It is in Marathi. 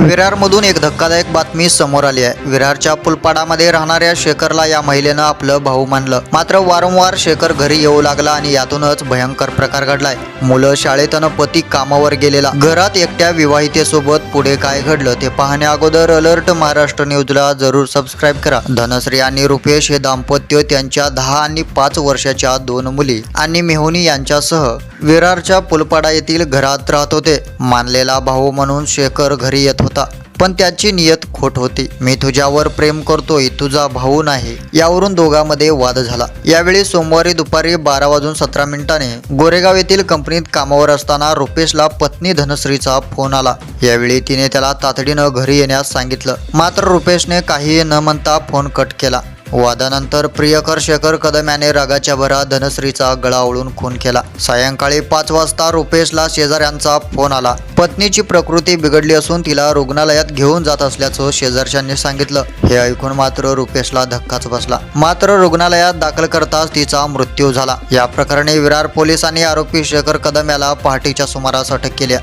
विरारमधून एक धक्कादायक बातमी समोर आली आहे. विरारच्या पुलपाडामध्ये राहणाऱ्या शेखरला या महिलेनं आपलं भाऊ मानलं. मात्र वारंवार शेखर घरी येऊ लागला आणि यातूनच भयंकर प्रकार घडलाय. मुलं शाळेत पती कामावर गेलेला. घरात एकट्या विवाहितेसोबत पुढे काय घडलं ते पाहण्या अगोदर अलर्ट महाराष्ट्र न्यूजला जरूर सबस्क्राईब करा. धनश्री आणि रुपेश हे दाम्पत्य त्यांच्या दहा आणि पाच वर्षाच्या दोन मुली आणि मेहुनी यांच्यासह विरारच्या पुलपाडा येथील घरात राहत होते. मानलेला भाऊ म्हणून शेखर घरी येत होता. पण त्याची नियत खोट होती. मी तुझ्यावर प्रेम करतोय तुझा भाऊ नाही. यावरून दोघांमध्ये वाद झाला. यावेळी सोमवारी दुपारी बारा वाजून सतरा मिनिटाने गोरेगाव येथील कंपनीत कामावर असताना रुपेशला पत्नी धनश्रीचा फोन आला. यावेळी तिने त्याला तातडीनं घरी येण्यास सांगितलं. मात्र रुपेशने काही न म्हणता फोन कट केला. वादानंतर प्रियकर शेखर कदम याने रागाच्या भरात धनश्रीचा गळा ओळून खून केला. सायंकाळी पाच वाजता रुपेशला शेजाऱ्यांचा फोन आला. पत्नीची प्रकृती बिघडली असून तिला रुग्णालयात घेऊन जात असल्याचं शेजारच्यांनी सांगितलं. हे ऐकून मात्र रुपेशला धक्काच बसला. मात्र रुग्णालयात दाखल करताच तिचा मृत्यू झाला. या प्रकरणी विरार पोलिसांनी आरोपी शेखर कदम याला पहाटेच्या सुमारास अटक केली